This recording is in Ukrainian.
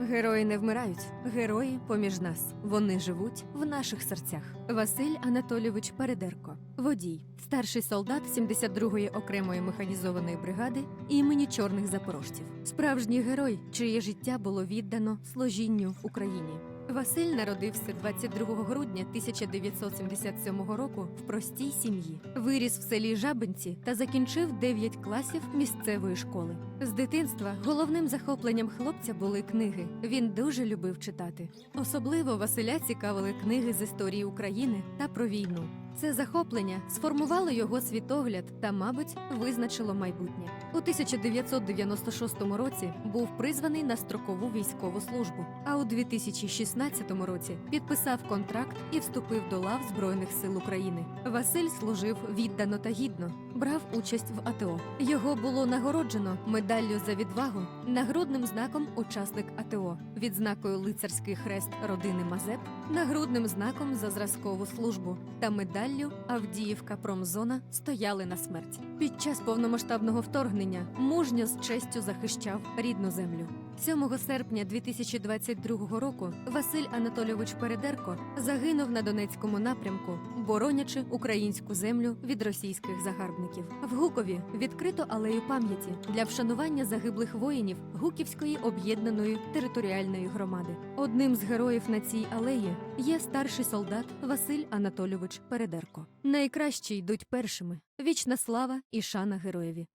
Герої не вмирають, герої поміж нас. Вони живуть в наших серцях. Василь Анатолійович Передерко, водій, старший солдат 72-ї окремої механізованої бригади імені чорних запорожців. Справжній герой, чиє життя було віддано служінню Україні. Василь народився 22 грудня 1977 року в простій сім'ї. Виріс в селі Жабинці та закінчив 9 класів місцевої школи. З дитинства головним захопленням хлопця були книги. Він дуже любив читати. Особливо Василя цікавили книги з історії України та про війну. Це захоплення сформувало його світогляд та, мабуть, визначило майбутнє. У 1996 році був призваний на строкову військову службу, а у 2016 році підписав контракт і вступив до лав Збройних сил України. Василь служив віддано та гідно, брав участь в АТО. Його було нагороджено медаллю за відвагу, нагрудним знаком учасник АТО, відзнакою лицарський хрест родини Мазеп, нагрудним знаком за зразкову службу та медаллю Авдіївка Промзона стояли на смерть. Під час повномасштабного вторгнення мужньо з честю захищав рідну землю. 7 серпня 2022 року Василь Анатолійович Передерко загинув на Донецькому напрямку, боронячи українську землю від російських загарбників. В Гукові відкрито алею пам'яті для вшанування загиблих воїнів Гуківської об'єднаної територіальної громади. Одним з героїв на цій алеї є старший солдат Василь Анатолійович Передерко. Найкращі йдуть першими. Вічна слава і шана героєві.